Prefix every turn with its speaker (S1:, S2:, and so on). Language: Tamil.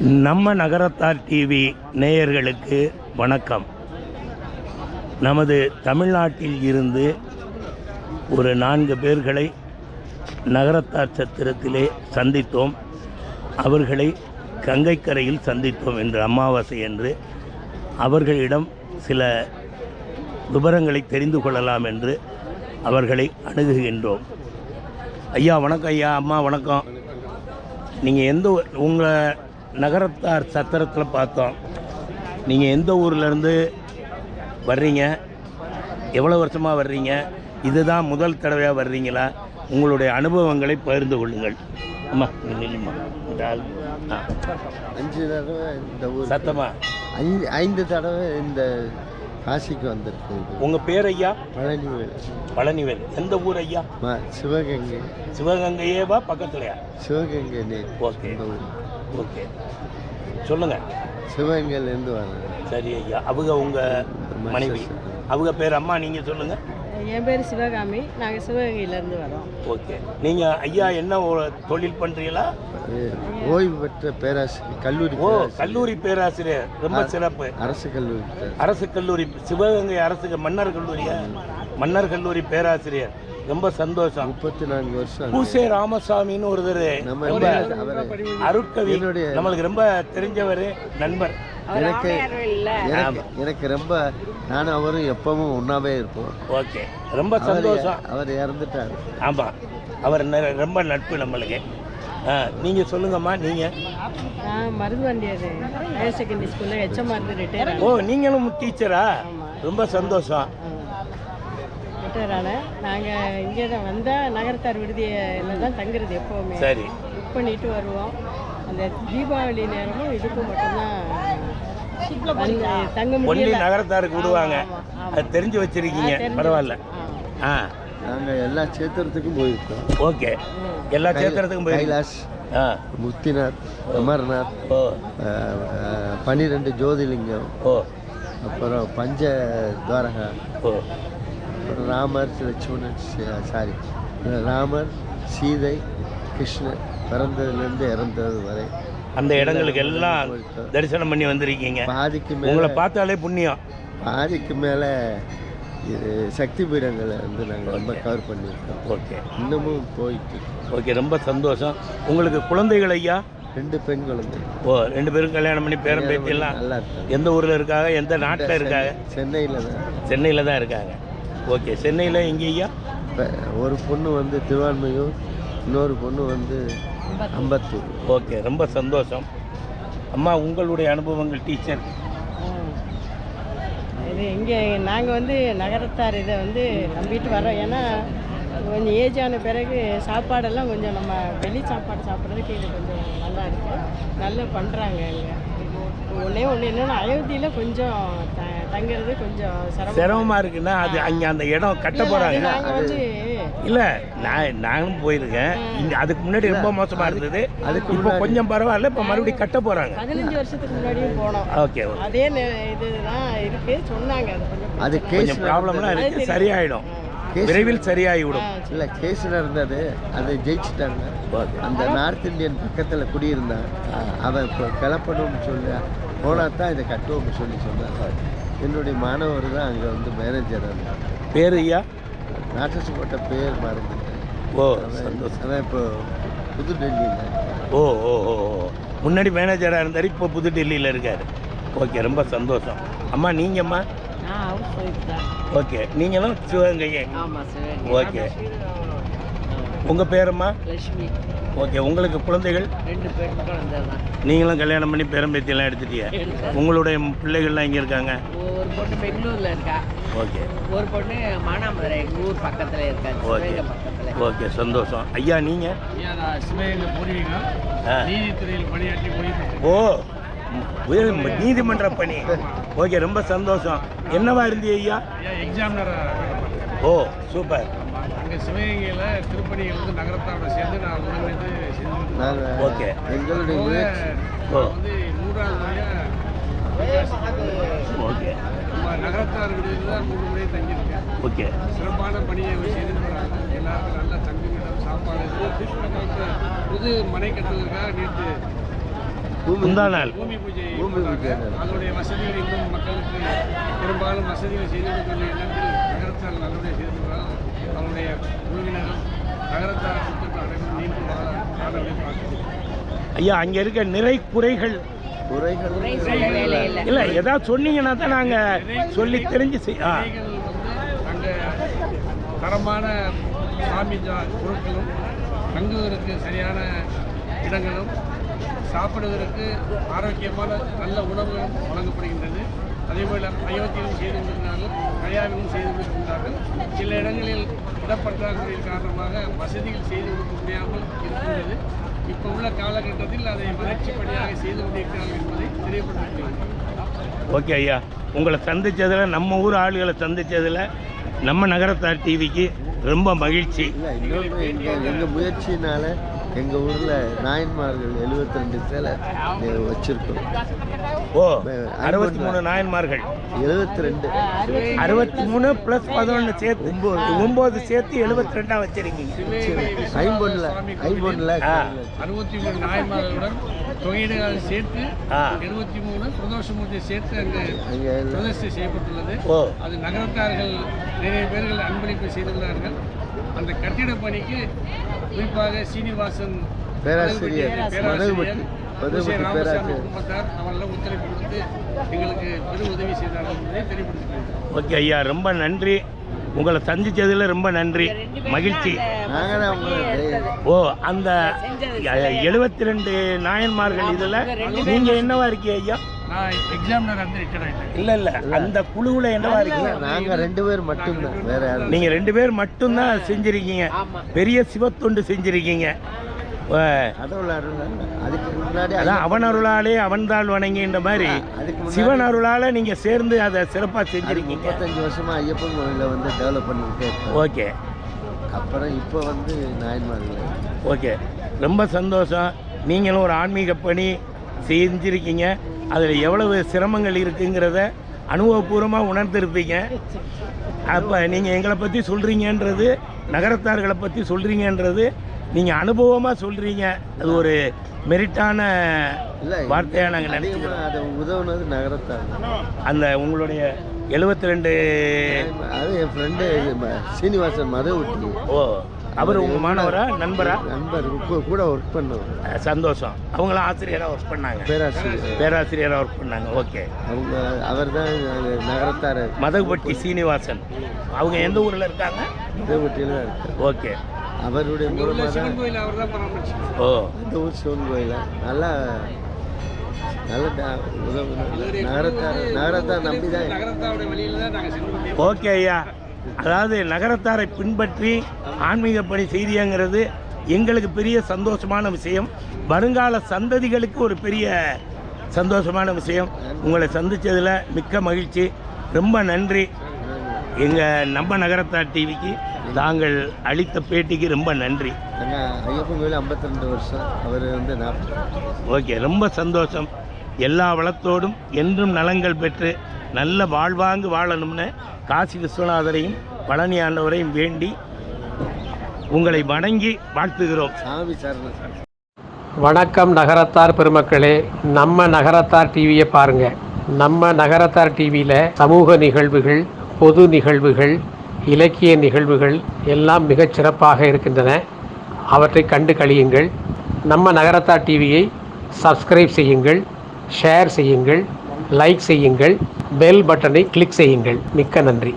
S1: நம்ம நகரத்தார் டிவி நேயர்களுக்கு வணக்கம். நமது தமிழ்நாட்டில் இருந்து ஒரு நான்கு பேர்களை நகரத்தார் சத்திரத்திலே சந்தித்தோம். அவர்களை கங்கைக்கரையில் சந்தித்தோம் என்று அமாவாசை என்று. அவர்களிடம் சில விவரங்களை தெரிந்து கொள்ளலாம் என்று அவர்களை அணுகுகின்றோம். ஐயா வணக்கம் ஐயா அம்மா வணக்கம். நீங்கள் எந்த உங்களை நகரத்தார் சத்திரத்தில் பார்த்தோம். நீங்கள் எந்த ஊர்லேருந்து வர்றீங்க? எவ்வளோ வருஷமாக வர்றீங்க? இதுதான் முதல் தடவையாக வர்றீங்களா? உங்களுடைய அனுபவங்களை பகிர்ந்து கொள்ளுங்கள். அம்மா. இந்த ஆள் ஆ.
S2: அஞ்சு தடவை இந்த ஊர்
S1: சத்தமா?
S2: ஐந்து ஐந்து தடவை இந்த காசிக்கு வந்திருக்கு
S1: உங்கள் பேர் ஐயா?
S2: பழனிவேல்.
S1: பழனிவேல். எந்த ஊர் ஐயா?
S2: சிவகங்கை.
S1: சிவகங்கையேவா பக்கத்துலையா?
S2: சிவகங்கை
S1: ஓகே.
S2: இந்த ஊர்.
S1: ஓகே. சொல்லுங்கள்
S2: சிவகங்கையிலேருந்து வரேன்
S1: சரி ஐயா. அவங்க உங்கள் மனைவி. அவங்க பேர் அம்மா நீங்கள் சொல்லுங்கள்
S3: என் பேர் சிவகாமி. நாங்கள் சிவகங்கையிலேருந்து வரோம்.
S1: ஓகே. நீங்கள் ஐயா என்ன ஒரு தொழில் பண்ணுறீங்களா
S2: ஓய்வு பெற்ற பேராசிரியர் கல்லூரி
S1: ஓ. கல்லூரி பேராசிரியர். ரொம்ப சிறப்பு.
S2: அரசு கல்லூரி.
S1: அரசு கல்லூரி சிவகங்கை அரசு மன்னர் கல்லூரியா? மன்னர் கல்லூரி பேராசிரியர். ரொம்ப சந்தோஷம்.
S2: முப்பத்தி நான்கு வருஷம்
S1: பூசே ராமசாமின்னு ஒருத்தர்.
S2: நம்ம
S1: ரொம்ப
S2: அவரை.
S1: அருட்கவி. நம்மளுக்கு ரொம்ப தெரிஞ்சவர் நண்பர்.
S2: எனக்கு
S3: இல்லை.
S2: எனக்கு ரொம்ப நானும் அவரும் எப்பவும் ஒன்றாவே இருப்போம்.
S1: ஓகே. ரொம்ப சந்தோஷம்.
S2: அவர் இறந்துட்டார்.
S1: ஆமாம் அவர் ரொம்ப நட்பு நம்மளுக்கு. ஆ நீங்கள் சொல்லுங்கம்மா
S3: ரிட்டையர்
S1: ஓ நீங்களும் டீச்சரா? ரொம்ப சந்தோஷம்.
S3: ஆனேன் நாங்கள் இங்கே தான் வந்தால் நகரத்தார் விடுதியில் தான் தங்குறது எப்போவுமே.
S1: சரி.
S3: புக் பண்ணிட்டு வருவோம். அந்த தீபாவளி நேரமும் இதுக்கு மட்டும்தான் தங்க முடியல.
S1: நகரத்தாருக்கு விடுவாங்க. அது தெரிஞ்சு வச்சிருக்கீங்க. பரவாயில்ல.
S3: ஆ.
S2: நாங்கள் எல்லா சேத்திரத்துக்கும் போயிருக்கோம்.
S1: ஓகே. எல்லா சேத்திரத்துக்கும் போய்
S2: கைலாஷ்
S1: ஆ.
S2: முக்திநாத் அமர்நாத் பன்னிரெண்டு ஜோதிலிங்கம்
S1: ஓ.
S2: அப்புறம் பஞ்ச துவாரகா. ராமர் லட்சுமணன் சாரி ராமர் சீதை கிருஷ்ணர் பிறந்ததுலேருந்து இறந்தது வரை
S1: அந்த இடங்களுக்கு எல்லாம் தரிசனம் பண்ணி வந்திருக்கீங்க.
S2: பாதிக்கு மேலே
S1: உங்களை பார்த்தாலே புண்ணியம்.
S2: பாதிக்கு மேலே இது சக்தி பீடங்களை வந்து நாங்கள் ரொம்ப கவர் பண்ணியிருக்கோம்.
S1: ஓகே.
S2: இன்னமும் போயிட்டு.
S1: ஓகே ரொம்ப சந்தோஷம். உங்களுக்கு குழந்தைகள் ஐயா?
S2: ரெண்டு பெண் குழந்தை
S1: ஓ ரெண்டு பேரும் கல்யாணம் பண்ணி பேரம் பேத்தி எல்லாம்
S2: நல்லா
S1: எந்த ஊரில் இருக்காங்க எந்த நாட்டில் இருக்காங்க?
S2: சென்னையில் தான்.
S1: சென்னையில் தான் இருக்காங்க. ஓகே சென்னையில் எங்கே ஐயா?
S2: இப்போ ஒரு பொண்ணு வந்து திருவான்மையூர் இன்னொரு பொண்ணு வந்து அம்பத்தூர்.
S1: ஓகே ரொம்ப சந்தோஷம். அம்மா உங்களுடைய அனுபவங்கள் டீச்சர்.
S3: இது இங்கே நாங்கள் வந்து நகரத்தார் இதை வந்து நம்பிட்டு வரோம் ஏன்னா கொஞ்சம் ஏஜ் ஆன பிறகு சாப்பாடெல்லாம் கொஞ்சம் நம்ம வெளி சாப்பாடு சாப்பிட்றதுக்கு இது கொஞ்சம் நல்லா இருக்கு. நல்லா பண்ணுறாங்க இங்கே. ஒன்றே ஒன்று என்னென்னா அயோத்தியில் கொஞ்சம் த தங்குறது கொஞ்சம் சிரமம்
S1: சிரமமாக இருக்குன்னா அது அங்கே அந்த இடம் கட்ட போகிறாங்க இல்லை நான் நானும் போயிருக்கேன். இங்கே அதுக்கு முன்னாடி ரொம்ப மோசமாக இருந்தது.
S2: அதுக்கு
S1: இப்போ கொஞ்சம் பரவாயில்ல இப்போ மறுபடியும் கட்ட போகிறாங்க
S3: பதினஞ்சு வருஷத்துக்கு முன்னாடியும் போனோம்.
S1: Okay okay.
S3: அதே இதுதான் இருக்கு சொன்னாங்க. அது கொஞ்சம்
S1: ப்ராப்ளம்லாம் இருக்குது சரியாயிடும்.
S2: கேஸ்
S1: விரைவில் சரியாகிவிடும்.
S2: இல்லை கேஸ் நடந்தது அதை ஜெயிச்சிட்டாங்க. அந்த நார்த் இந்தியன் பக்கத்தில் குடியிருந்தான் அவன் இப்போ கிளப்பணும்னு சொல்லி போனால் தான் இதை கட்டுவோம்னு சொல்லி சொன்னாங்க. என்னுடைய மாணவர் தான் அங்கே வந்து மேனேஜர் இருந்தார்
S1: பேர் ஐயா?
S2: நாட்டஸ் போட்ட பேர் மறந்துட்டேன்.
S1: ஓ சந்தோஷம்.
S2: அவன் இப்போ புதுடெல்லியில்.
S1: ஓ ஓ ஓ ஓ. முன்னாடி மேனேஜராக இருந்தார் இப்போ புது டெல்லியில் இருக்கார். ஓகே ரொம்ப சந்தோஷம். அம்மா நீங்கம்மா? ஓகே நீங்களும் சிவகங்கையே. ஓகே. உங்கள் பேரம்மா?
S3: லட்சுமி.
S1: ஓகே உங்களுக்கு குழந்தைகள்?
S3: ரெண்டு பேர் குழந்தை தான்
S1: நீங்களும் கல்யாணம் பண்ணி பேரம்பேத்தியெல்லாம் எடுத்துட்டீங்க உங்களுடைய பிள்ளைகள்லாம் இங்கே இருக்காங்க?
S4: ஒரு பொண்ணு பெங்களூர்ல இருக்கா?
S1: ஓகே.
S4: ஒரு பொண்ணு மானாமதுரை எங்க ஊர் பக்கத்துல இருக்கா
S1: ஓகே.
S4: பக்கத்துல.
S1: ஓகே சந்தோஷம். ஐயா நீங்கள்
S5: ஐயா நான் சிவகங்கை பூர்வீகம்.
S1: ஆ.
S5: நீதித்துறையில் பணியாற்றி
S1: ஓ உயர் நீதிமன்ற பணி. ஓகே ரொம்ப சந்தோஷம். என்னவா இருந்தீங்க ஐயா?
S5: ஐயா எக்ஸாமினர்
S1: ஓ சூப்பர்.
S5: அங்கே சிவகங்கையில் திருப்பணிகள் வந்து நகரத்தாரோட சேர்ந்து நான் ஒருங்கிணைந்து செஞ்சு
S1: ஓகே.
S2: எங்களுடைய
S5: வந்து மூன்றாவது முறையாக
S1: ஓகே.
S5: நம்ம நகரத்தார் விடுதியில் தான் மூணு முறை தங்கியிருக்கேன்.
S1: ஓகே.
S5: சிறப்பான பணியை செய்துட்டு வராங்க எல்லாருக்கும் நல்ல தங்குமிடம் சாப்பாடு புது மனை கட்டுவதற்காக நேற்று
S2: பூமி
S1: முந்தா நாள்.
S5: பூமி பூஜை
S2: பூமி பூஜை.
S5: அதனுடைய வசதிகள் இன்னும் மக்களுக்கு பெரும்பாலும் வசதிகள் செய்து கொடுக்கிற எண்ணத்தில் நகரத்தார் நல்லபடியாக செய்திருக்கிறார் அவருடைய குழுவினரும் நகரத்தார் சுத்தத்தை அனைவரும் நீண்டு வாழ வாழவே பார்க்கிறோம்.
S1: ஐயா அங்கே இருக்க நிறை குறைகள்.
S2: குறைகள்
S4: இல்லை
S1: இல்லை ஏதாவது சொன்னீங்கன்னா தான் நாங்கள் சொல்லி தெரிஞ்சு செய்
S5: அங்கே தரமான சாமி ஜா- பொருட்களும் தங்குவதற்கு சரியான இடங்களும் சாப்பிடுவதற்கு ஆரோக்கியமான நல்ல உணவுகளும் வழங்கப்படுகின்றது. அதேபோல் அயோத்தியிலும் செய்து கொண்டிருந்தார்கள் கல்யாணமும் செய்து கொண்டிருந்தார்கள். சில இடங்களில் இடப்பற்றாக்குறையின் காரணமாக வசதிகள் செய்து கொடுக்க முடியாமல் இருக்கின்றது. இப்போ உள்ள காலகட்டத்தில் அதை வளர்ச்சிப்படியாக செய்து கொண்டிருக்கிறார்கள் என்பதை தெரியப்படுத்துகிறேன்
S1: ஓகே ஐயா. உங்களை சந்திச்சதில் நம்ம ஊர் ஆளுகளை சந்திச்சதில் நம்ம நகரத்தார் டிவிக்கு ரொம்ப மகிழ்ச்சி.
S2: எங்கள் முயற்சியினால எங்கள் ஊரில் நாயன்மார்கள் 72 ரெண்டு சேலை வச்சுருக்கோம்
S1: ஓ அறுபத்தி மூணு நாயன்மார்கள்.
S2: எழுபத்தி ரெண்டு
S1: அறுபத்தி மூணு ப்ளஸ் பதினொன்று சேர்த்து ஒம்பது. சேர்த்து எழுபத்தி ரெண்டாக வச்சிருக்கீங்க.
S2: ஐம்பொன்னில் ஐம்பொன்னில்.
S5: அறுபத்தி மூணு நாயன்மார்களுடன் தொகையீடுகள் சேர்த்து எழுபத்தி மூணு பிரதோஷமூர்த்தியை சேர்த்து அங்கு
S2: அங்கே
S5: பிரதிஷ்டை செய்யப்பட்டுள்ளது. அது நகரத்தார்கள் நிறைய பேர்கள் அன்பளிப்பு செய்துள்ளார்கள் அந்த கட்டிடப் பணிக்கு குறிப்பாக சீனிவாசன்
S2: பேராசிரியர் பேராசிரியர்
S5: குடும்பத்தார் அவரெல்லாம் ஒத்துழைப்பு கொடுத்து எங்களுக்கு பெரும் உதவி செய்தார்கள் என்பதை தெரியப்படுத்துகிறேன்.
S1: ஓகே ஐயா ரொம்ப நன்றி. உங்களை சந்திச்சதில் ரொம்ப நன்றி. மகிழ்ச்சி. ஓ அந்த எழுபத்தி ரெண்டு நாயன்மார்கள் இதில் நீங்கள் என்னவா இருக்கீங்க ஐயா?
S5: நான் எக்ஸாமினர் வந்து ரிட்டர்ன் ஆகிட்டேன்
S1: இல்லை இல்லை. அந்த குழுவில் என்னவா இருக்கீங்க?
S2: நாங்கள் ரெண்டு பேர் மட்டும்தான். வேற யாரும்
S1: நீங்கள் ரெண்டு பேர் மட்டும்தான் செஞ்சிருக்கீங்க. பெரிய சிவத்தொண்டு செஞ்சிருக்கீங்க.
S2: அதோட அருள் அதுக்கு முன்னாடி
S1: அதான் அவன் அருளாலே அவன்தாள் வணங்கின்ற மாதிரி சிவன் அருளால நீங்க சேர்ந்து அதை சிறப்பா செஞ்சிருக்கீங்க.
S2: முப்பத்தஞ்சு வருஷமா ஐயப்பன் கோயிலில் வந்து டெவலப் பண்ணிக்கிட்டே
S1: ஓகே.
S2: அப்புறம் இப்போ வந்து நாயன்மார்கள்
S1: ஓகே. ரொம்ப சந்தோஷம். நீங்களும் ஒரு ஆன்மீக பணி செஞ்சிருக்கீங்க. அதில் எவ்வளவு சிரமங்கள் இருக்குங்கிறத அனுபவபூர்வமாக உணர்ந்திருப்பீங்க. அப்போ நீங்கள் எங்களை பற்றி சொல்கிறீங்கன்றது நகரத்தார்களை பற்றி சொல்கிறீங்கன்றது நீங்கள் அனுபவமாக சொல்கிறீங்க அது ஒரு மெரிட்டான வார்த்தையாக நாங்கள் நினச்சிக்கிறோம்.
S2: அதிகமாக அதை உதவுனது நகரத்தார்.
S1: அந்த உங்களுடைய எழுபத்தி ரெண்டு
S2: அது என் ஃப்ரெண்டு சீனிவாசன் மதவுட்டி
S1: ஓ. அவர் உங்கள் மாணவரா நண்பரா?
S2: நண்பர் கூட ஒர்க் பண்ணவர்.
S1: சந்தோஷம். அவங்களும் ஆசிரியராக ஒர்க் பண்ணாங்க.
S2: பேராசிரியர்.
S1: பேராசிரியராக ஒர்க் பண்ணாங்க. ஓகே
S2: அவங்க அவர் தான் நகரத்தார்.
S1: மதகுபட்டி சீனிவாசன். அவங்க எந்த ஊரில் இருக்காங்க?
S2: மதவுட்டியில் தான் இருக்கார்.
S1: ஓகே
S2: அவருடைய மூலமாக தான்
S5: சிவன் கோயில் அவர் தான் பராமரிச்சு
S1: ஓ.
S2: அந்த ஊர் சிவன் கோயில? நல்லா நல்ல நகரத்தார் நகரத்தார் நம்பி தான்
S1: ஓகே ஐயா. அதாவது நகரத்தாரை பின்பற்றி ஆன்மீக பணி செய்தியங்கிறது எங்களுக்கு பெரிய சந்தோஷமான விஷயம். வருங்கால சந்ததிகளுக்கு ஒரு பெரிய சந்தோஷமான விஷயம். உங்களை சந்திச்சதில் மிக்க மகிழ்ச்சி. ரொம்ப நன்றி. எங்கள் நம்ம நகரத்தார் டிவிக்கு தாங்கள் அளித்த பேட்டிக்கு ரொம்ப நன்றி.
S2: ஐயப்பன் கோயில் 52 வருஷம். அவர் வந்து
S1: ஓகே ரொம்ப சந்தோஷம். எல்லா வளத்தோடும் என்றும் நலங்கள் பெற்று நல்ல வாழ்வாங்கு வாழணும்னு காசி விஸ்வநாதரையும் பழனி ஆண்டவரையும் வேண்டி உங்களை வணங்கி வாழ்த்துகிறோம்.
S2: சாமி
S6: வணக்கம் நகரத்தார் பெருமக்களே நம்ம நகரத்தார் டிவியை பாருங்க. நம்ம நகரத்தார் டிவியில் சமூக நிகழ்வுகள் பொது நிகழ்வுகள் இலக்கிய நிகழ்வுகள் எல்லாம் மிகச் சிறப்பாக இருக்கின்றன. அவற்றை கண்டு கழியுங்கள். நம்ம நகரத்தார் டிவியை சப்ஸ்கிரைப் செய்யுங்கள் ஷேர் செய்யுங்கள் லைக் செய்யுங்கள். பெல் பட்டனை கிளிக் செய்யுங்கள். மிக்க நன்றி.